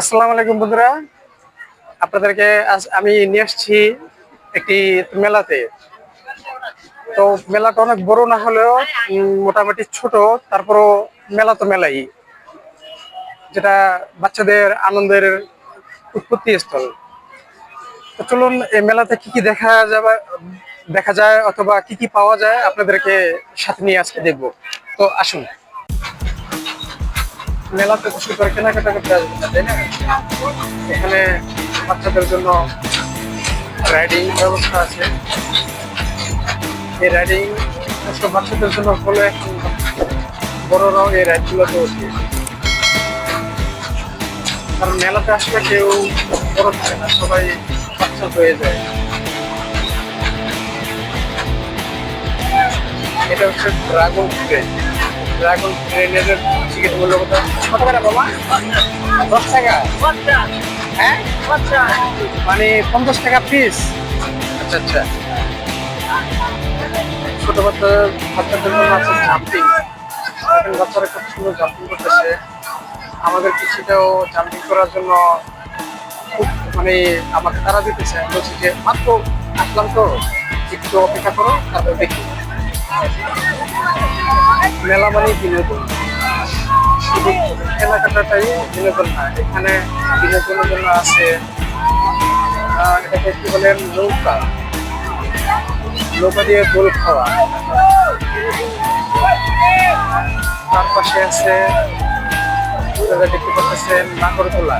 আসসালামু আলাইকুম বন্ধুরা। আপনাদেরকে আমি নিয়ে আসছি একটি মেলাতে। তো মেলাটা অনেক বড় না হলেও মোটামুটি ছোট, তারপরও মেলা তো মেলাই। যেটা বাচ্চাদের আনন্দের উৎপত্তি স্থল। তো চলুন, এই মেলাতে কি কি দেখা যাবে, দেখা যায় অথবা কি কি পাওয়া যায়, আপনাদেরকে সাথে নিয়ে আজকে দেখব। তো আসুন। মেলাতে বসে করে কেনাকাটা করতে আসবে না, তাই না? এখানে বাচ্চাদের জন্য রাইডিং ব্যবস্থা আছে। এই রাইডিং বাচ্চাদের জন্য হলো বড়রাও এই রাইডগুলোতে ওঠে কারণ মেলাতে আসলে কেউ বড় থাকে না সবাই বাচ্চা হয়ে যায়। এটা হচ্ছে ড্রাগন ট্রেন ড্রাগন ট্রেনের টিকিট মূল্য কত? কত করে বাবা? দশ টাকা? হ্যাঁ? মানে পঞ্চাশ টাকা পিস আচ্ছা আচ্ছা। ছোট বাচ্চা বাচ্চাদের জন্য আছে জাম্পিং বাচ্চারা খুব সুন্দর জাম্পিং করতেছে। আমাদের কিছুটাও জাম্পিং করার জন্য খুব মানে আমাকে তারা দিতেছে। বলছি যে মাত্র আসলাম তো একটু অপেক্ষা করো তারপর দেখি। মেলা মানে বিনোদন। শুধু কেনাকাটাটাই বিনোদন না। এখানে বিনোদনের জন্য আছে এটাকে কি বলেন নৌকা। নৌকা দিয়ে গোল খাওয়া। তার পাশে আছে দেখতে পাচ্ছেন নাগরদোলা।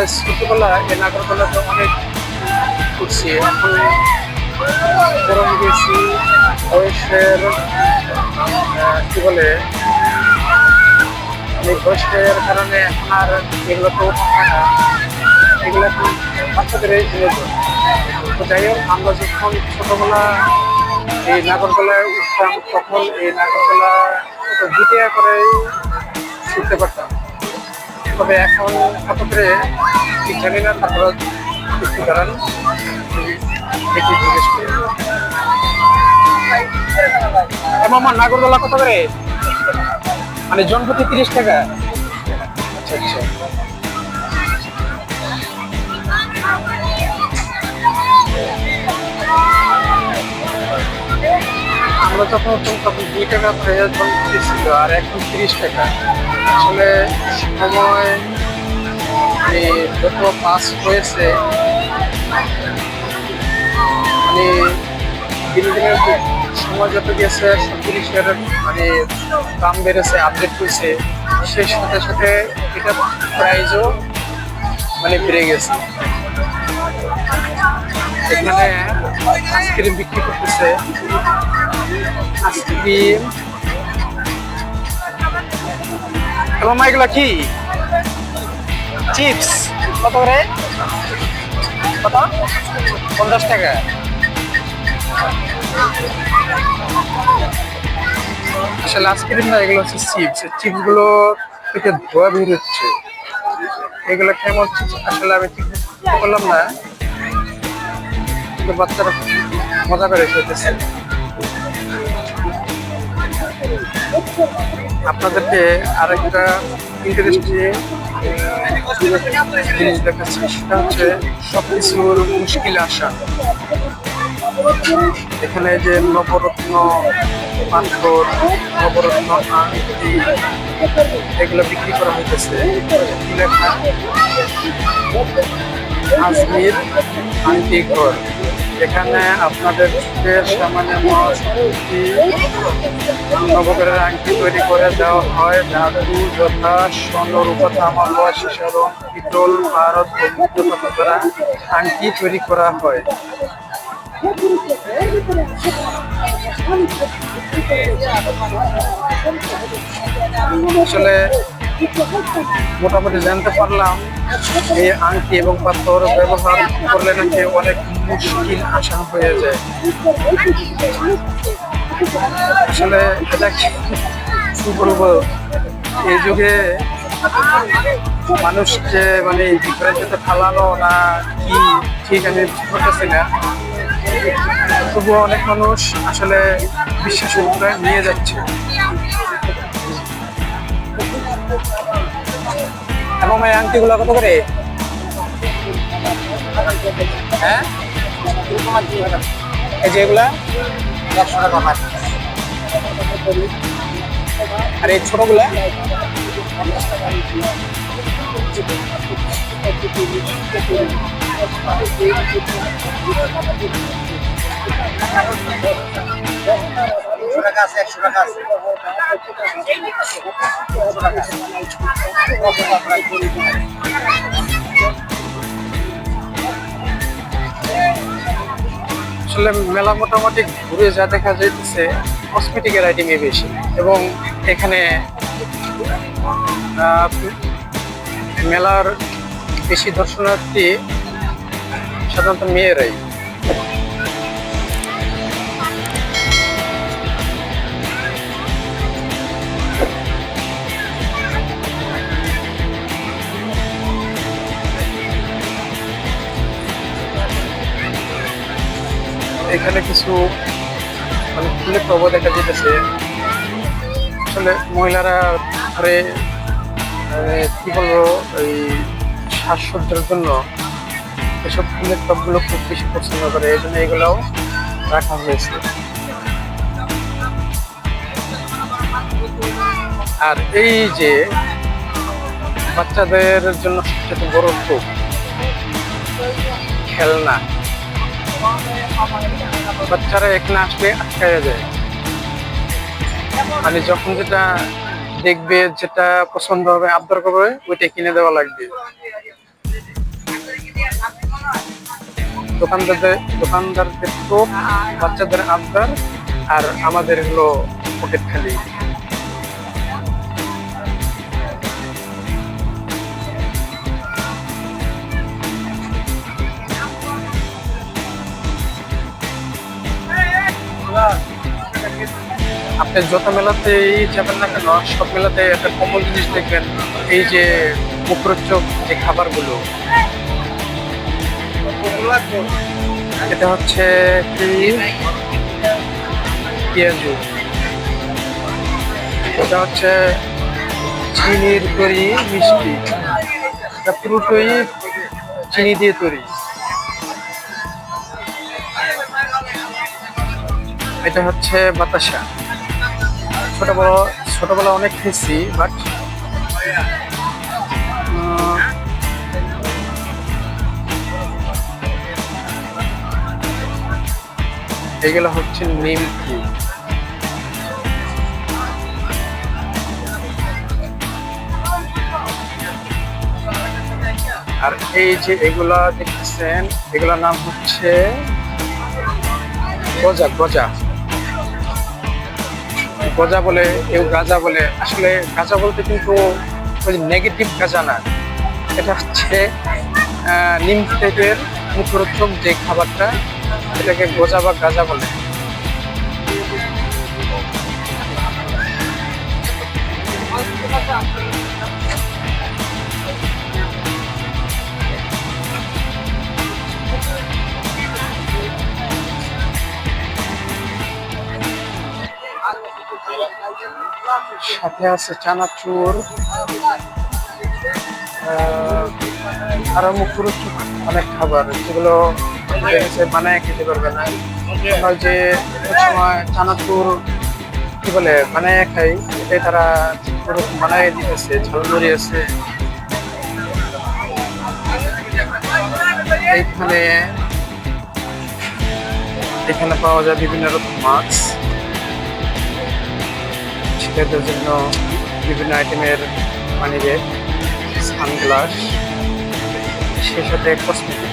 আমরা ছোটবেলা এই নাগরদোলাতে অনেক ঘুরছি এখন হয়ে গেছি বয়সের কি বলে এই বয়সের কারণে এখন আর এগুলো তো না। এগুলো বাচ্চাদের তো। যাই হোক, আমরা যখন ছোটবেলা এই নাগরদোলায় উঠতাম, তখন এই নাগরদোলা দ্বিতীয় করে শিখতে পারতাম। তবে এখন কত করে ঠিক জানি না, তারপরে একটু দাঁড়ান। দেখি জিজ্ঞেস করি মামা, নাগরদোলা কত করে? মানে জন প্রতি তিরিশ টাকা? আচ্ছা আচ্ছা। আমরা যখন তখন দুই টাকা প্রয়োজন ছিল, আর এখন তিরিশ টাকা। আসলে সময় মানে যত পাস হয়েছে মানে দিনে দিনে সময় যত গেছে, সব জিনিসের মানে দাম বেড়েছে আপডেট হয়েছে, সেই সাথে সাথে এটা প্রাইজও মানে বেড়ে গেছে। এখানে আইসক্রিম বিক্রি করতেছে। আইসক্রিম এবং এগুলো কি? চিপস। কত করে? কত? পঞ্চাশ টাকা। আসলে আইসক্রিম না এগুলো হচ্ছে চিপস। চিপসগুলো থেকে ধোয়া বের হচ্ছে। এগুলো কেমন চিপস আসলে আমি ঠিক পারলাম না। বাচ্চারা মজা করে খেতেছে। আপনাদেরকে আরেকটা ইন্টারেস্টিং জিনিস সেটা হচ্ছে মুশকিল আসা এখানে যে নবরত্ন পাথর নবরত্ন, আংটি, এগুলো বিক্রি করা হইতেছে। আজমির, আংটি ঘর এখানে আপনাদের সামান্য মহাশক্তি আংটি তৈরি করে দেওয়া হয়। ধাতু যথা স্বর্ণ, রূপা, তামা সীসা পিতল, ভারত দ্বারা আংটি তৈরি করা হয়। আসলে মোটামুটি জানতে পারলাম এই আংটি এবং পাথর ব্যবহার করলে নাকি অনেক মুশকিল আসান হয়ে যায় আসলে বলব এই যুগে মানুষ যে মানে ডিফারেন্সিতে ফালানো না কি ঠিক আমি পারতেছি না। তবুও অনেক মানুষ আসলে বিশ্বাসের উপরে নিয়ে যাচ্ছে। এবং এই আংটিগুলো কত করে? হ্যাঁ? এই যে এগুলা? একশো টাকা পার আর এই ছোটগুলা? একশো আসলে মেলা মোটামুটি ঘুরে যা দেখা যাইতেছে কসমেটিকের আইটেমই বেশি। এবং এখানে মেলার বেশি দর্শনার্থী সাধারণত মেয়েরাই। এখানে কিছু মানে ফুলের প্রভাব দেখা যেতেছে আসলে মহিলারা ঘরে মানে কি বলব, এই সাজসজ্জার জন্য এসব ফুলের টপগুলো খুব বেশি পছন্দ করে, এই জন্য এগুলোও রাখা হয়েছে। আর এই যে বাচ্চাদের জন্য সবচেয়ে বড় খুব খেলনা। বাচ্চারা এখানে আসলে আটকায়া যায়। মানে যখন যেটা দেখবে যেটা পছন্দ হবে, আবদার করবে, ওইটা কিনে দেওয়া লাগবে। দোকানদারদের দোকানদারদের তো বাচ্চাদের আবদার, আর আমাদের হলো পকেট খালি। আপনি যত মেলাতেই যাবেন না কেন, সব মেলাতে একটা কমন জিনিস দেখবেন, এই যে মুখরোচক যে খাবারগুলো। এটা হচ্ছে পেঁয়াজু। এটা হচ্ছে চিনির তৈরি মিষ্টি। এটা পুরোটাই চিনি দিয়ে তৈরি। এটা হচ্ছে বাতাসা। ছোটবেলা ছোটবেলা অনেক খেয়েছি বাট এগুলো হচ্ছে নিমকি আর এই যে এগুলা দেখতেছেন, এগুলোর নাম হচ্ছে গজা গজা। গজা বলে, কেউ গাজা বলে, আসলে গাজা বলতে কিন্তু ওই নেগেটিভ গাজা না। এটা হচ্ছে নিম টাইপের মুখরোচক যে খাবারটা, এটাকে গজা বা গাজা বলে। সাথে আছে চানাচুর আরও মুখরোচক অনেক খাবার যেগুলো বানায় খেতে পারবে না। যে সময় চানাচুর কি বলে বানায় খাই এটাই তারা বানায় দিতেছে ঝালমুড়ি আছে এইখানে এখানে পাওয়া যায় বিভিন্ন রকম মাছ। ছেলেদের জন্য বিভিন্ন আইটেমের মানি ব্যাগ সানগ্লাস, সেই সাথে কসমেটিক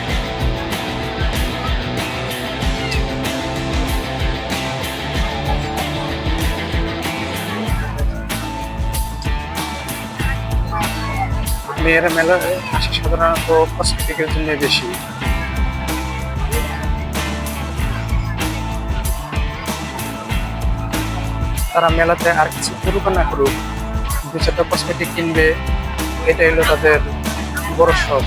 মেয়েরা মেলা আসে সাধারণত কসমেটিকের জন্য বেশি। তারা মেলাতে আর কিছু করুক না করুক দু চারটা কসমেটিক কিনবে, এটাই হলো তাদের বড় শখ।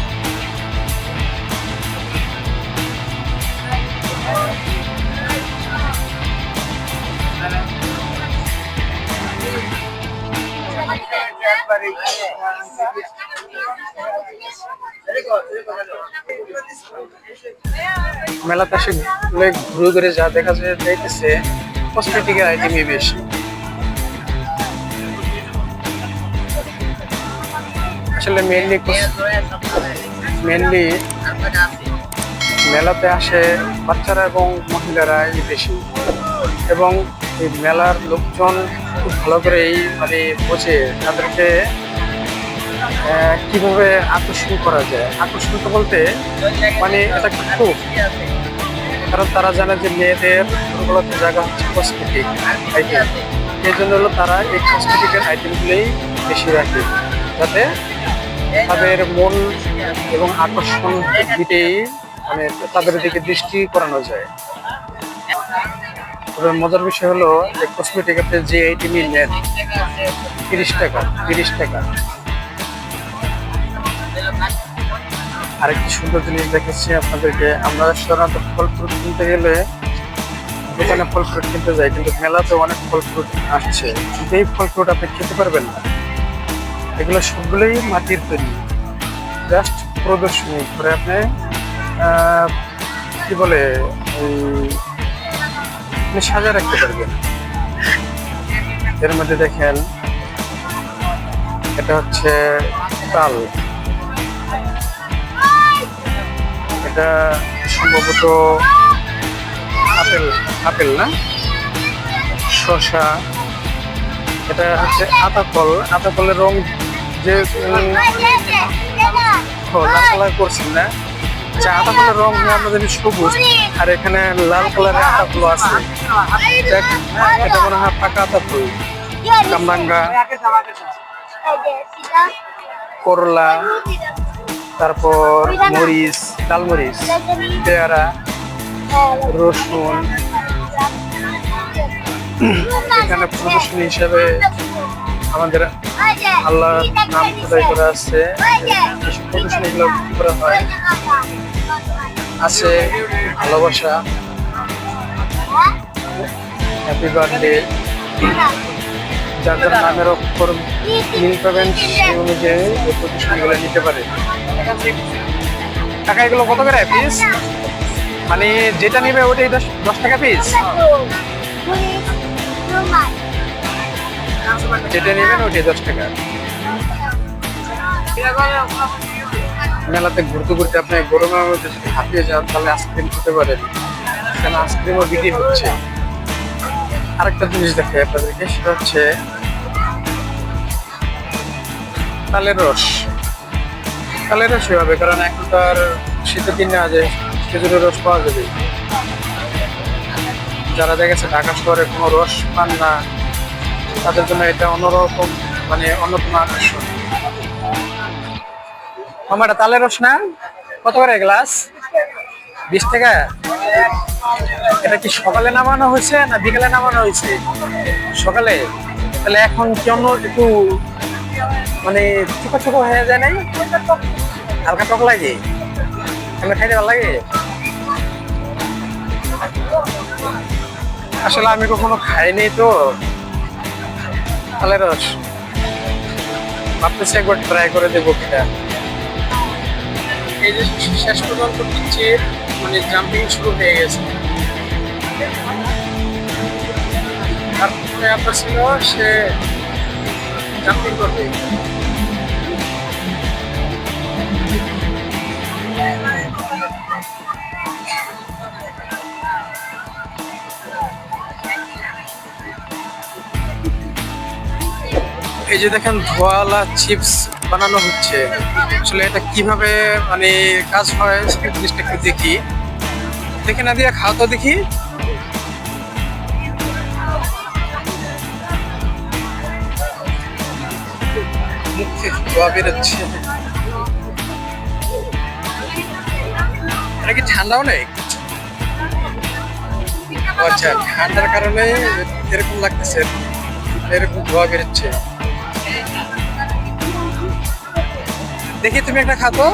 মেলাতে আসলে ঘুরে ঘুরে যা দেখা যায়, যাইতেছে কসমেটিকের আইটেমই বেশি। আসলে মেনলি মেনলি মেলাতে আসে বাচ্চারা এবং মহিলারাই বেশি। এবং এই মেলার লোকজন খুব ভালো করেই মানে বোঝে তাদেরকে কীভাবে আকর্ষণ করা যায়। আকর্ষণ বলতে মানে এটা খুব। কারণ তারা জানে যে মেয়েদের দুর্বলত জায়গা হচ্ছে কসমেটিক আইটেম এই জন্য হলো তারা এই কসমেটিকের আইটেমগুলোই বেশি রাখে। যাতে তাদের মন এবং আকর্ষণ দুটেই মানে তাদের দিকে দৃষ্টি করানো যায়। তবে মজার বিষয় হলো যে কসমেটিক আপনি যে আইটেমই নেন তিরিশ টাকা তিরিশ টাকা। আরেকটি সুন্দর জিনিস দেখেছি আপনাদেরকে, আমরা সাধারণত ফল ফ্রুট কিনতে গেলে দোকানে ফল ফ্রুট কিনতে যাই, কিন্তু মেলাতে অনেক ফল ফ্রুট আসছে। কিন্তু এই ফল ফ্রুট আপনি খেতে পারবেন না। এগুলো সবগুলোই মাটির তৈরি। জাস্ট প্রদর্শনী করে আপনি কি বলে আপনি সাজা রাখতে পারবেন। এর মধ্যে দেখেন, এটা হচ্ছে তাল। এটা সম্ভবত আপেল আপেল না? শসা। এটা হচ্ছে আতা ফল আতা ফলের রং যে উম, ও, লাল কালার করছেন না? আচ্ছা আতা ফলের রং হয় আমাদের সবুজ আর এখানে লাল কালারের আতা ফুল আছে। দেখ, এটা মনে হয় পাকা আতা ফুল। কামরাঙ্গা করলা তারপর মরিচ লাল মরিচ পেয়ারা রসুন। এখানে প্রদর্শনী হিসাবে আমাদের আল্লাহ নাম খোদাই করা আছে। যেসব প্রদর্শনীগুলো করা হয়। আছে ভালোবাসা। হ্যাপি বার্থডে যার যার নামের অক্ষর মিল পাবেন সেই অনুযায়ী এই নিতে পারে। টাকা এগুলো কত করে পিস মানে যেটা নেবে ওটাই দশ দশ টাকা পিস যেটা নেবেন ওটাই দশ টাকা। মেলাতে ঘুরতে ঘুরতে আপনি গরমের মধ্যে যদি হাঁপিয়ে যান, তাহলে আইসক্রিম খেতে পারেন। কেন আইসক্রিমও বিক্রি হচ্ছে। আরেকটা জিনিস দেখে আপনাদেরকে, সেটা হচ্ছে তালের রস। তালের রসই হবে কারণ এখন তো আর শীতের দিন না যে খেজুরের রস পাওয়া যাবে। যারা দেখেছে ঢাকা শহরে কোনো রস পান না তাদের জন্য এটা অন্যরকম মানে অন্যতম আকর্ষণ। আমার তালের রস না? কত করে গ্লাস? বিশ টাকা? এটা কি সকালে নামানো হয়েছে না বিকালে নামানো হয়েছে? সকালে? তাহলে এখন কেমন একটু মানে ছোট ছোট হয়ে যায় নাই? হালকা টক লাগে? এমনি খাইতে ভালো লাগে? আসলে আমি কখনো খাইনি তো। তালের রস। ভাবতেছি একবার ট্রাই করে দেবো কিনা। এই যে শেষ পর্যন্ত হচ্ছে মানে জাম্পিং শুরু হয়ে গেছে। তারপরে আপনার ছিল সে জাম্পিং করবে। যে দেখেন ধোয়ালা চিপস বানানো হচ্ছে, আসলে এটা কীভাবে মানে কাজ হয় সেই জিনিসটা একটু দেখি। দেখে না দিয়ে খাওয়া তো দেখি ধোয়া বেরোচ্ছে। এটা কি ঠান্ডাও নেই? আচ্ছা ঠান্ডার কারণে এরকম লাগতেছে, এরকম ধোয়া বেরোচ্ছে। দেখি তুমি একটা খাতো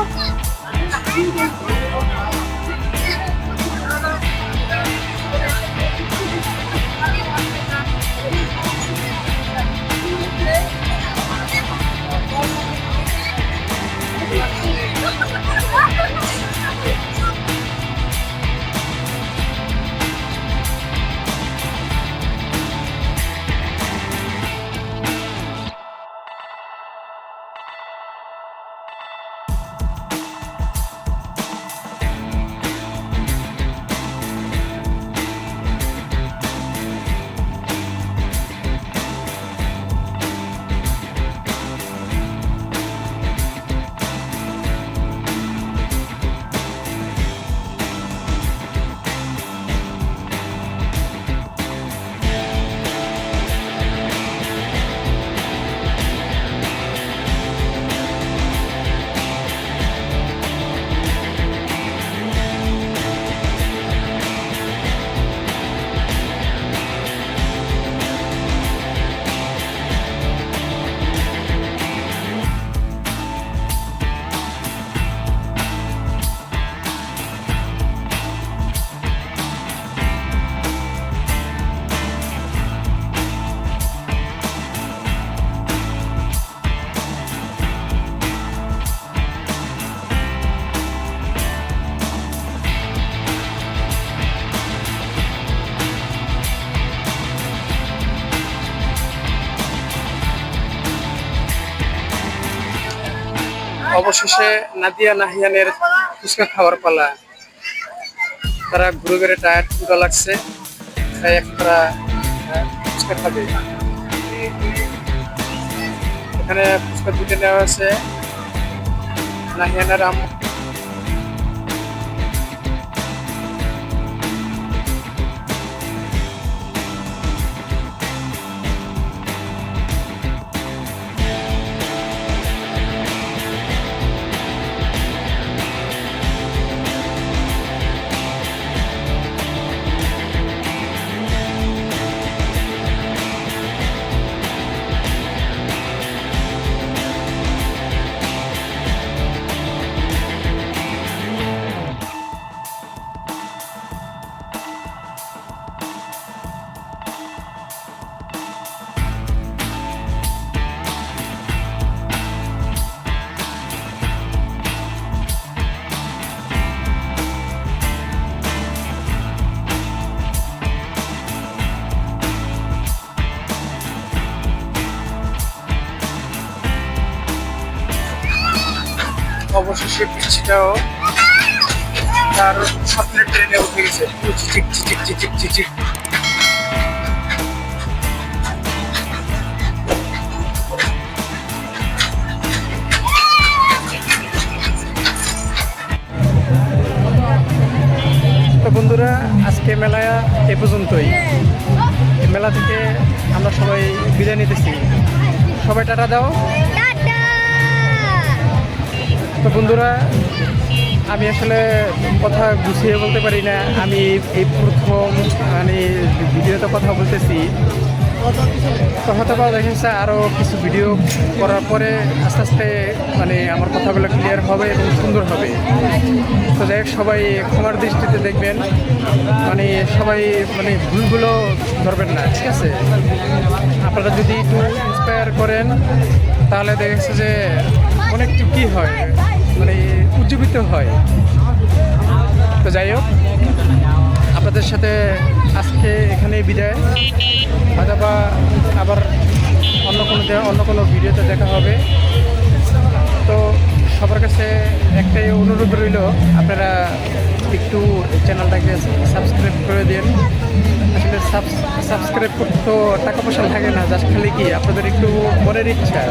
অবশেষে নাদিয়া নাহিয়ানের ফুচকা খাওয়ার পালা। তারা ঘুরে ঘুরে টায়ার ফুটা লাগছে, তাই একটা ফুচকা খাবে। এখানে ফুচকা দুটো নেওয়া আছে। নাহিয়ানের আম অবশেষে বৃষ্টিটাও তার স্বপ্নের ট্রেনে উঠে গেছে। চিচিক চিচিক চিচিক চিচিক বন্ধুরা, আজকে মেলায় এ পর্যন্তই। মেলা থেকে আমরা সবাই বিদায় নিতেছি। সবাই টাটা দাও। তো বন্ধুরা, আমি আসলে কথা গুছিয়ে বলতে পারি না। আমি এই প্রথম মানে ভিডিওতে কথা বলতেছি। তো বা দেখেছে আরও কিছু ভিডিও করার পরে আস্তে আস্তে মানে আমার কথাগুলো ক্লিয়ার হবে এবং সুন্দর হবে। তো যাই হোক, সবাই ক্ষমার দৃষ্টিতে দেখবেন। মানে সবাই মানে ভুলগুলো ধরবেন না, ঠিক আছে? আপনারা যদি একটু ইন্সপায়ার করেন, তাহলে দেখেছে যে অনেকটু কী হয়। মানে উজ্জীবিত হয়। তো যাই হোক, আপনাদের সাথে আজকে এখানেই বিদায়। হয়তো বা আবার অন্য কোনো অন্য কোনো ভিডিওতে দেখা হবে। তো সবার কাছে একটাই অনুরোধ রইল আপনারা একটু চ্যানেলটাকে সাবস্ক্রাইব করে দিন। আসলে সাবস্ক্রাইব করতে তো টাকা পয়সা লাগে না জাস্ট খালি কি আপনাদের একটু মনের ইচ্ছা।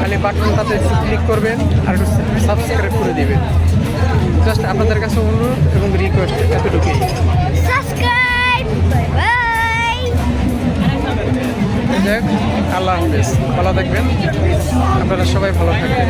খালি বাটনটাতে একটু ক্লিক করবেন আর একটু সাবস্ক্রাইব করে দেবেন। জাস্ট আপনাদের কাছে অনুরোধ এবং রিকোয়েস্ট এতটুকুই। যাক আল্লাহ হাফেজ। ভালো থাকবেন। আপনারা সবাই ভালো থাকবেন।